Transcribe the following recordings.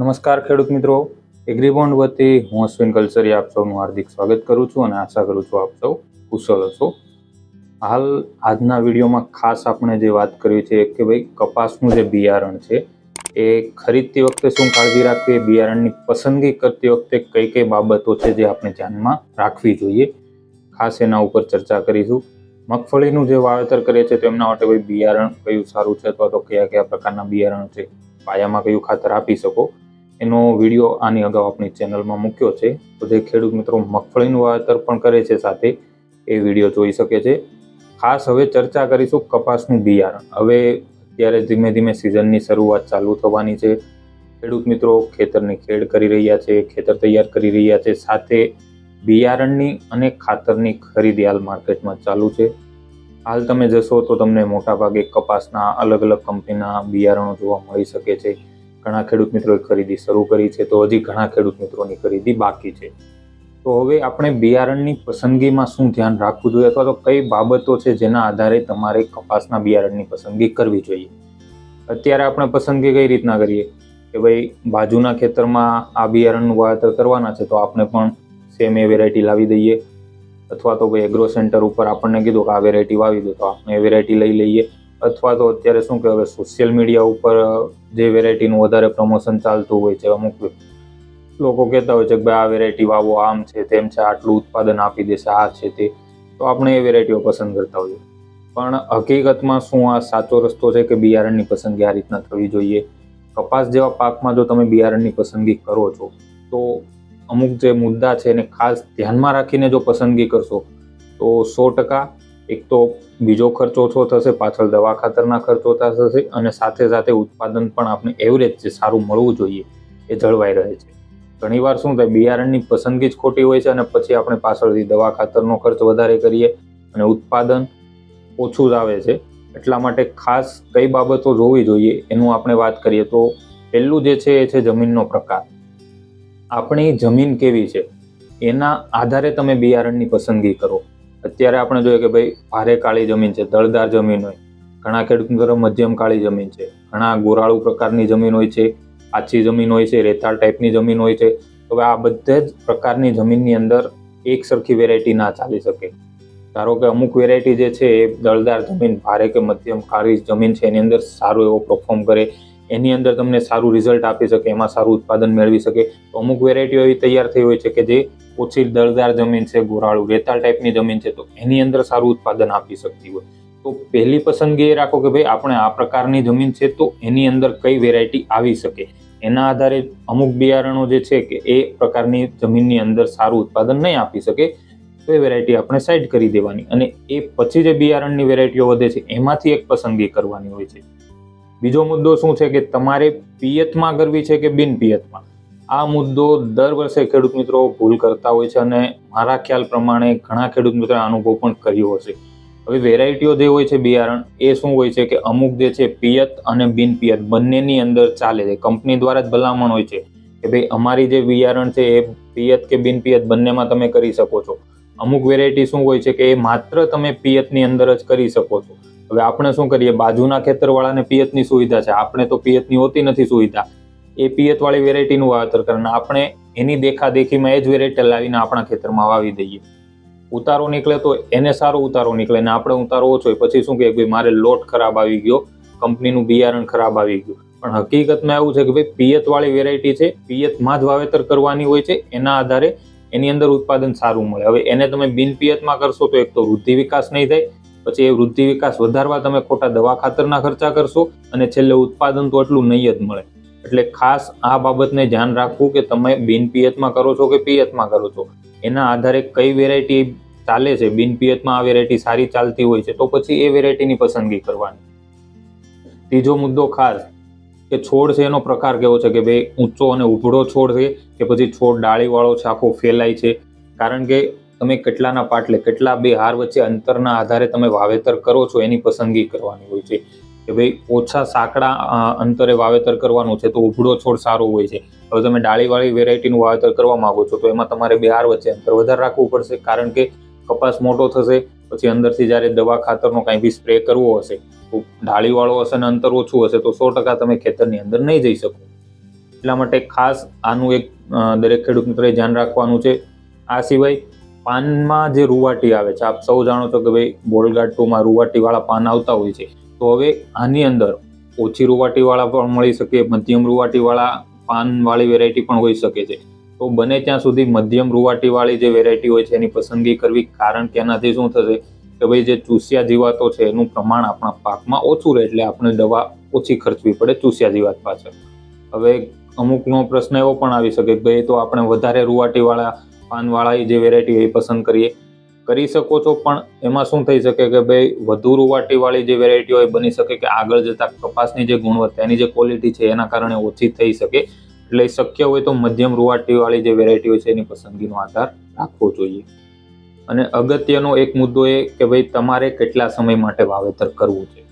નમસ્કાર ખેડૂત મિત્રો. એગ્રીબોન્ડ વતી હું અશ્વિન કલ્સરી આપ સૌનું હાર્દિક સ્વાગત કરું છું અને આશા કરું છું આપ સૌ કુશળ હશો. હાલ આજના વિડીયોમાં ખાસ આપણે જે વાત કરવી છે કે ભાઈ કપાસનું જે બિયારણ છે, એ ખરીદતી વખતે શું કાળજી રાખવી, એ બિયારણની પસંદગી કરતી વખતે કઈ કઈ બાબતો છે જે આપણે ધ્યાનમાં રાખવી જોઈએ. ખાસ એના ઉપર ચર્ચા કરીશું. મગફળીનું જે વાવેતર કરે છે તેમના માટે ભાઈ બિયારણ કયું સારું છે અથવા તો કયા કયા પ્રકારના બિયારણ છે, પાયામાં કયું ખાતર આપી શકો? એનો વીડિયો આની અગાઉ આપણી ચેનલમાં મૂક્યો છે. તો જે ખેડૂત મિત્રો મગફળીનું વાવેતર પણ કરે છે સાથે, એ વીડિયો જોઈ શકે છે. ખાસ હવે ચર્ચા કરીશું કપાસનું બિયારણ. હવે અત્યારે ધીમે ધીમે સિઝનની શરૂઆત ચાલુ થવાની છે. ખેડૂત મિત્રો ખેતરની ખેડ કરી રહ્યા છે, ખેતર તૈયાર કરી રહ્યા છે. સાથે બિયારણની અને ખાતરની ખરીદી હાલ માર્કેટમાં ચાલુ છે. હાલ તમે જશો તો તમને મોટાભાગે કપાસના અલગ અલગ કંપનીના બિયારણો જોવા મળી શકે છે. ઘણા ખેડૂત મિત્રોએ ખરીદી શરૂ કરી છે, તો હજી ઘણા ખેડૂત મિત્રોની ખરીદી બાકી છે. તો હવે આપણે બિયારણની પસંદગીમાં શું ધ્યાન રાખવું જોઈએ અથવા તો કઈ બાબતો છે જેના આધારે તમારે કપાસના બિયારણની પસંદગી કરવી જોઈએ? અત્યારે આપણે પસંદગી કઈ રીતના કરીએ? કે ભાઈ, બાજુના ખેતરમાં આ બિયારણનું વાવેતર કરવાના છે, તો આપણે પણ સેમ એ વેરાયટી લાવી દઈએ. અથવા તો ભાઈ એગ્રો સેન્ટર ઉપર આપણને કીધું કે આ વેરાયટી વાવી દો, તો આપણે એ વેરાયટી લઈ લઈએ. અથવા તો અત્યારે શું કે હવે સોશિયલ મીડિયા ઉપર જે વેરાયટીનું વધારે પ્રમોશન ચાલતું હોય છે, અમુક લોકો કહેતા હોય છે કે, ભાઈ, આ વેરાયટી વાવો, આમ છે, તેમ છે, આટલું ઉત્પાદન આપી દેશે, આ છે તે. તો આપણે એ વેરાયટીઓ પસંદ કરતા હોઈએ. પણ હકીકતમાં શું આ સાચો રસ્તો છે કે બિયારણની પસંદગી આ રીતના થવી જોઈએ? કપાસ જેવા પાકમાં જો તમે બિયારણની પસંદગી કરો છો, તો અમુક જે મુદ્દા છે એને ખાસ ધ્યાનમાં રાખીને જો પસંદગી કરશો, તો સો ટકા એક તો બીજો ખર્ચ ઓછો થશે, પાછળ દવા ખાતરના ખર્ચ થશે અને સાથે સાથે ઉત્પાદન પણ આપણે એવરેજ જે સારું મળવું જોઈએ એ જળવાઈ રહે છે. ઘણીવાર શું થાય, બિયારણની પસંદગી જ ખોટી હોય છે અને પછી આપણે પાછળથી દવા ખાતરનો ખર્ચ વધારે કરીએ અને ઉત્પાદન ઓછું જ આવે છે. એટલા માટે ખાસ કઈ બાબતો જોવી જોઈએ એનું આપણે વાત કરીએ તો પહેલું જે છે એ છે જમીનનો પ્રકાર. આપણી જમીન કેવી છે? એના આધારે તમે બિયારણની પસંદગી કરો. અત્યારે આપણે જોઈએ કે ભાઈ ભારે કાળી જમીન છે, દળદાર જમીન હોય. ઘણા ખેડૂત મધ્યમ કાળી જમીન છે, ઘણા ગોરાળુ પ્રકારની જમીન હોય છે, આછી જમીન હોય છે, રેતાળ ટાઈપની જમીન હોય છે. હવે આ બધા જ પ્રકારની જમીનની અંદર એક સરખી વેરાયટી ના ચાલી શકે. ધારો કે અમુક વેરાયટી જે છે એ દળદાર જમીન, ભારે કે મધ્યમ કાળી જમીન છે, એની અંદર સારું એવો પરફોર્મ કરે. એની અંદર તમને સારું રિઝલ્ટ આપી શકે, એમાં સારું ઉત્પાદન મેળવી શકે. તો અમુક વેરાયટીઓ એવી તૈયાર થઈ હોય છે કે જે ઓછી દળદાર જમીન છે, ગોરાળું રેતાળ ટાઈપની જમીન છે, તો એની અંદર સારું ઉત્પાદન આપી શકતી હોય. તો પહેલી પસંદગી એ રાખો કે ભાઈ આપણે આ પ્રકારની જમીન છે તો એની અંદર કઈ વેરાયટી આવી શકે. એના આધારે અમુક બિયારણો જે છે કે એ પ્રકારની જમીનની અંદર સારું ઉત્પાદન નહીં આપી શકે, તો એ વેરાયટી આપણે સાઈડ કરી દેવાની. અને એ પછી જે બિયારણની વેરાયટીઓ વધે છે, એમાંથી એક પસંદગી કરવાની હોય છે. બીજો મુદ્દો શું છે કે તમારે પિયતમાં કરવી છે કે બિન પિયતમાં? આ મુદ્દો દર વર્ષે ખેડૂત મિત્રો ભૂલ કરતા હોય છે અને મારા ખ્યાલ પ્રમાણે ઘણા ખેડૂત મિત્રો અનુભવ પણ કર્યો હશે. હવે વેરાયટીઓ જે હોય છે બિયારણ, એ શું હોય છે કે અમુક જે છે પિયત અને બિન પિયત બંનેની અંદર ચાલે છે. કંપની દ્વારા જ ભલામણ હોય છે કે ભાઈ અમારી જે બિયારણ છે એ પિયત કે બિન પિયત બંનેમાં તમે કરી શકો છો. અમુક વેરાયટી શું હોય છે કે એ માત્ર તમે પિયતની અંદર જ કરી શકો છો. હવે આપણે શું કરીએ? બાજુના ખેતરવાળાને પિયતની સુવિધા છે. આપણે તો પિયતની હોતી નથી સુવિધા. એ પિયતવાળી વેરાયટીનું વાવેતર કરે આપણે એની દેખાદેખીમાં એ જ વેરાયટી લાવીને આપણા ખેતરમાં વાવી દઈએ. ઉતારો નીકળે તો એને સારો ઉતારો નીકળે ને આપણે ઉતારો ઓછો હોય. પછી શું કહે ભાઈ મારે લોટ ખરાબ આવી ગયો, કંપનીનું બિયારણ ખરાબ આવી ગયું. પણ હકીકતમાં એવું છે કે ભાઈ પિયતવાળી વેરાયટી છે. પિયતમાં જ વાવેતર કરવાની હોય છે. એના આધારે એની અંદર ઉત્પાદન સારું મળે. હવે એને તમે બિન પિયતમાં કરશો તો એક તો વૃદ્ધિ વિકાસ નહીં થાય. પછી એ વૃદ્ધિ વિકાસ વધારવા તમે ખોટા દવા ખાતરના ખર્ચા કરશો અને છેલ્લે ઉત્પાદન તો એટલું નહીં જ મળે. એટલે ખાસ આ બાબતને ધ્યાન રાખવું કે તમે બિન પિયતમાં કરો છો કે પિયતમાં કરો છો. એના આધારે કઈ વેરાયટી ચાલે છે? બિન પિયતમાં આ વેરાયટી સારી ચાલતી હોય છે તો પછી એ વેરાયટીની પસંદગી કરવાની. ત્રીજો મુદ્દો ખાસ, કે છોડ છે એનો પ્રકાર કેવો છે? કે ભાઈ ઊંચો અને ઉભળો છોડ છે કે પછી છોડ ડાળીવાળો છે, આખો ફેલાય છે? કારણ કે તમે કેટલાના પાટલે કેટલા બે હાર વચ્ચે અંતરના આધારે તમે વાવેતર કરો છો એની પસંદગી કરવાની હોય છે. કે ભાઈ, ઓછા સાંકડા અંતરે વાવેતર કરવાનું છે તો ઉભળો છોડ સારો હોય છે. હવે તમે ડાળીવાળી વેરાયટીનું વાવેતર કરવા માંગો છો તો એમાં તમારે બે હાર વચ્ચે અંતર વધારે રાખવું પડશે કારણ કે કપાસ મોટો થશે, પછી અંદરથી જ્યારે દવા ખાતરનો કાંઈ બી સ્પ્રે કરવો હશે, તો ઢાળીવાળો હશે અને અંતર ઓછું હશે તો સો ટકા તમે ખેતરની અંદર નહીં જઈ શકો. એટલા માટે ખાસ આનું એક દરેક ખેડૂત મિત્રોએ ધ્યાન રાખવાનું છે. આ સિવાય પાનમાં જે રૂવાટી આવે છે, આપ સૌ જાણો છો કે ભાઈ બોલગાટ ટુમાં રૂવાટીવાળા પાન આવતા હોય છે. તો હવે આની અંદર ઓછી રૂવાટીવાળા પણ મળી શકે, મધ્યમ રૂવાટીવાળા પાનવાળી વેરાયટી પણ હોઈ શકે છે. તો બને ત્યાં સુધી મધ્યમ રૂવાટીવાળી જે વેરાયટી હોય છે, એની પસંદગી કરવી, કારણ કે એનાથી શું થશે કે ભાઈ જે ચૂસિયા જીવાતો છે, એનું પ્રમાણ આપણા પાકમાં ઓછું રહે એટલે આપણે દવા ઓછી ખર્ચવી પડે ચૂસિયા જીવાત પાછળ. હવે અમુકનો પ્રશ્ન એવો પણ આવી શકે કે ભાઈ તો આપણે વધારે રૂવાટીવાળા પાનવાળા જે વેરાયટી એ પસંદ કરીએ. કરી શકો છો, પણ એમાં શું થઈ શકે કે ભાઈ, વધુ રૂવાટીવાળી જે વેરાયટી હોય બની શકે કે આગળ જતાં કપાસની જે ગુણવત્તા, એની જે ક્વોલિટી છે, એના કારણે ઓછી થઈ શકે. એટલે શક્ય હોય તો મધ્યમ રૂવાટીવાળી જે વેરાયટી હોય છે, એની પસંદગીનો આધાર રાખવો જોઈએ. અને અગત્યનો એક મુદ્દો એ કે ભાઈ, તમારે કેટલા સમય માટે વાવેતર કરવું છે?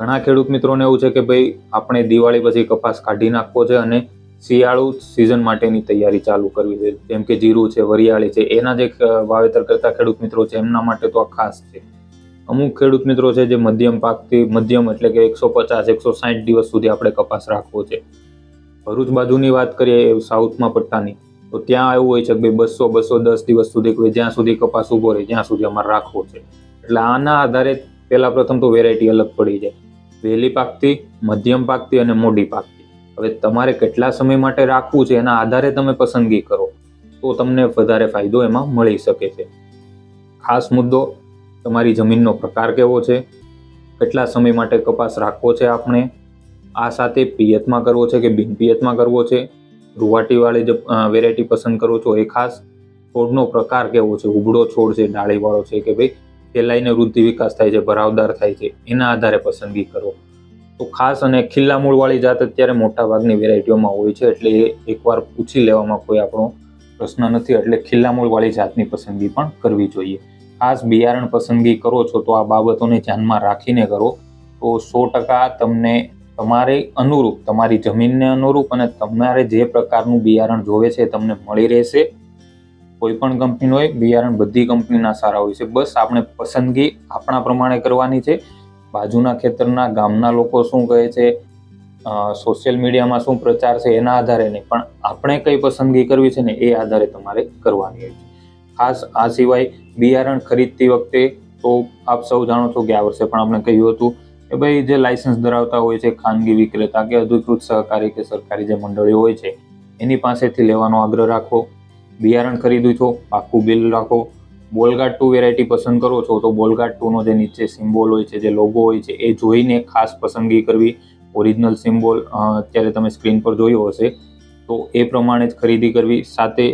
ઘણા ખેડૂત મિત્રોને એવું છે કે ભાઈ, આપણે દિવાળી પછી કપાસ કાઢી નાખવો છે અને શિયાળુ સિઝન માટેની તૈયારી ચાલુ કરવી છે. જેમ કે જીરું છે, વરિયાળી છે, એના જે વાવેતર કરતા ખેડૂત મિત્રો છે, એમના માટે તો આ ખાસ છે. અમુક ખેડૂત મિત્રો છે જે મધ્યમ પાકથી, મધ્યમ એટલે કે એકસો પચાસ, એકસો સાઠ દિવસ સુધી આપણે કપાસ રાખવો છે. ભરૂચ બાજુની વાત કરીએ સાઉથમાં પટ્ટાની તો ત્યાં એવું હોય છે કે ભાઈ બસો બસો દસ દિવસ સુધી જ્યાં સુધી કપાસ ઊભો રહે, જ્યાં સુધી અમારે રાખવો છે. એટલે આના આધારે પહેલા પ્રથમ તો વેરાયટી અલગ પડી જાય. વહેલી પાકતી મધ્યમ પાકતી અને મોડી પાકતી હવે તમારે કેટલા સમય માટે રાખવું છે એના આધારે તમે પસંદગી કરો, તો તમને વધારે ફાયદો એમાં મળી શકે છે. ખાસ મુદ્દો, તમારી જમીનનો પ્રકાર કેવો છે? કેટલા સમય માટે કપાસ રાખવો છે આપણે? આ સાથે પિયતમાં કરવો છે કે બિન પિયતમાં કરવો છે? રૂવાટીવાળી જે વેરાયટી પસંદ કરો છો? એ ખાસ છોડનો પ્રકાર કેવો છે? ઉબળો છોડ છે, ડાળીવાળો છે કે ભાઈ, ફેલાઈને વૃદ્ધિ વિકાસ થાય છે, ભરાવદાર થાય છે, એના આધારે પસંદગી કરો. તો ખાસ અને ખીલ્લા મૂળવાળી જાત અત્યારે મોટા ભાગની વેરાયટીઓમાં હોય છે, એટલે એકવાર પૂછી લેવામાં કોઈ આપણો પ્રશ્ન નથી, એટલે ખીલ્લા મૂળવાળી જાતની પસંદગી પણ કરવી જોઈએ. ખાસ બિયારણ પસંદગી કરો છો તો આ બાબતોને ધ્યાનમાં રાખીને કરો. તો સો ટકા તમને તમારે અનુરૂપ, તમારી જમીનને અનુરૂપ અને તમારે જે પ્રકારનું બિયારણ જોવે છે તમને મળી રહેશે. કોઈ પણ કંપનીનું હોય બિયારણ બધી કંપનીના સારા હોય છે. બસ આપણે પસંદગી આપણા પ્રમાણે કરવાની છે. બાજુના ખેતરના ગામના લોકો શું કહે છે સોશિયલ મીડિયામાં શું પ્રચાર છે એના આધારે નહીં, પણ આપણે કઈ પસંદગી કરવી છે ને એ આધારે તમારે કરવાની હોય છે. ખાસ આ સિવાય બિયારણ ખરીદતી વખતે તો આપ સૌ જાણો છો કે આ વર્ષે પણ આપણે કહ્યું હતું કે ભાઈ જે લાયસન્સ ધરાવતા હોય છે ખાનગી વિક્રેતા કે અધિકૃત સહકારી કે સરકારી જે મંડળીઓ હોય છે, એની પાસેથી લેવાનો આગ્રહ રાખો. બિયારણ ખરીદું છો પાકું બિલ રાખો. બોલગાર્ડ ટુ વેરાયટી પસંદ કરો છો તો બોલગાર્ડ ટુનો જે નીચે સિમ્બોલ હોય છે, જે લોગો હોય છે, એ જોઈને ખાસ પસંદગી કરવી ઓરિજિનલ સિમ્બોલ અત્યારે તમે સ્ક્રીન પર જોયો હશે. તો એ પ્રમાણે જ ખરીદી કરવી. સાથે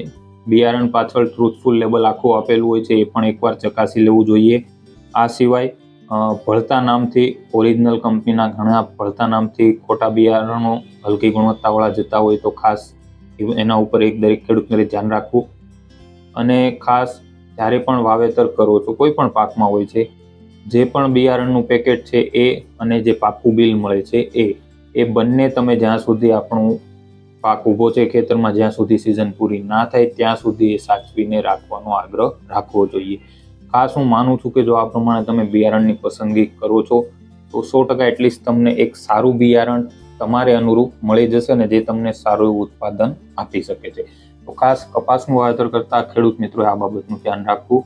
બિયારણ પાછળ ટ્રુથફુલ લેબલ આખું આપેલું હોય છે, એ પણ એકવાર ચકાસી લેવું જોઈએ. આ સિવાય ભળતા નામથી ઓરિજિનલ કંપનીના ઘણા ભળતા નામથી ખોટા બિયારણો હલકી ગુણવત્તાવાળા જતા હોય તો ખાસ એના ઉપર એક દરેક ખેડૂતને ધ્યાન રાખવું. અને ખાસ જ્યારે પણ વાવેતર કરો છો, કોઈ પણ પાકમાં હોય છે, જે પણ બિયારણનું પેકેટ છે એ અને જે પાકું બિલ મળે છે એ એ બંને તમે જ્યાં સુધી આપણું પાક ઊભો છે ખેતરમાં, જ્યાં સુધી સિઝન પૂરી ના થાય, ત્યાં સુધી એ સાચવીને રાખવાનો આગ્રહ રાખવો જોઈએ. ખાસ હું માનું છું કે જો આ પ્રમાણે તમે બિયારણની પસંદગી કરો છો, તો સો ટકા એટલીસ્ટ તમને એક સારું બિયારણ તમારે અનુરૂપ મળી જશે ને જે તમને સારું એવું ઉત્પાદન આપી શકે છે. તો ખાસ કપાસનું વાવેતર કરતા ખેડૂત મિત્રોએ આ બાબતનું ધ્યાન રાખવું.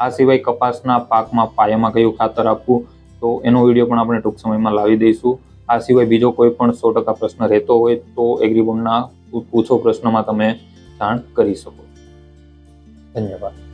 આ સિવાય કપાસના પાકમાં પાયામાં કયું ખાતર આપવું, તો એનો વીડિયો પણ આપણે ટૂંક સમયમાં લાવી દઈશું. આ સિવાય બીજો કોઈ પણ સો ટકા પ્રશ્ન રહેતો હોય, તો એગ્રીબોન્ડના પૂછો પ્રશ્નમાં તમે જાણ કરી શકો. ધન્યવાદ.